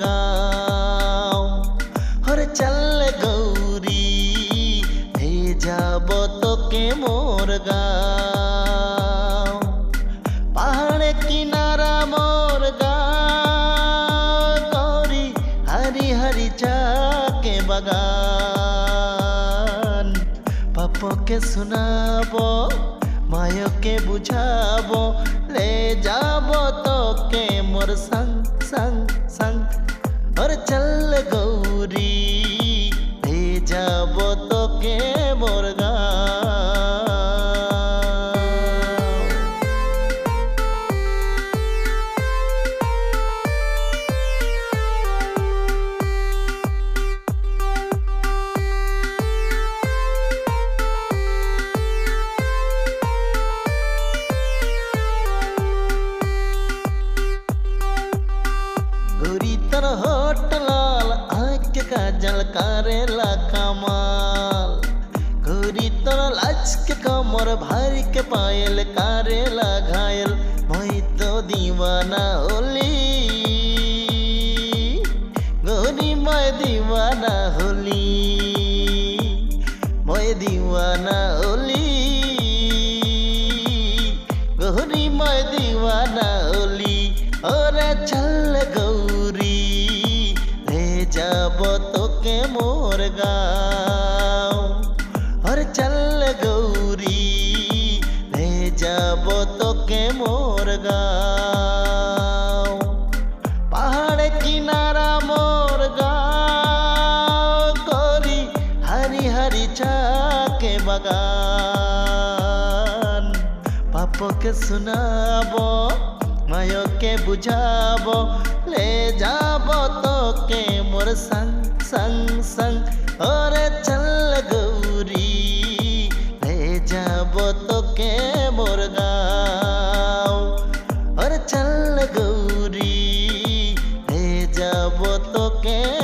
গাঁও। হরে চল গৌরী, হে যাব তোকে মোর গাঁও। পাহাড়ে কিনারা মোর গাঁও গৌরী হরি হরি চাকে বাগান। পাপকে শোনাবো, মায়কে বুঝাবো, লে যাব তোকে মোর সঙ্গ সঙ্গ তোর হট লাল আজকে কাজল কারেলা কামাল ঘুরি তোর আজকে কমর ভারিকে পায়েল কারেলা ঘায়েল মই তো দিওয়ানা হলি গরি মই দিওয়ানা হলি মই দিওয়ানা হলি গহরি মই দিওয়ানা হলি ওরে চল যাব তোকে মোর গাঁও। পাহাড়ে কিনারা মোর গাঁও। করি হারি হারি চাকে বাগান। পাপকে শোনাবো, মায়কে বুঝাবো, লে যাব তোকে মোর সঙ্গ সঙ্গ সঙ্গ ওরে তোকে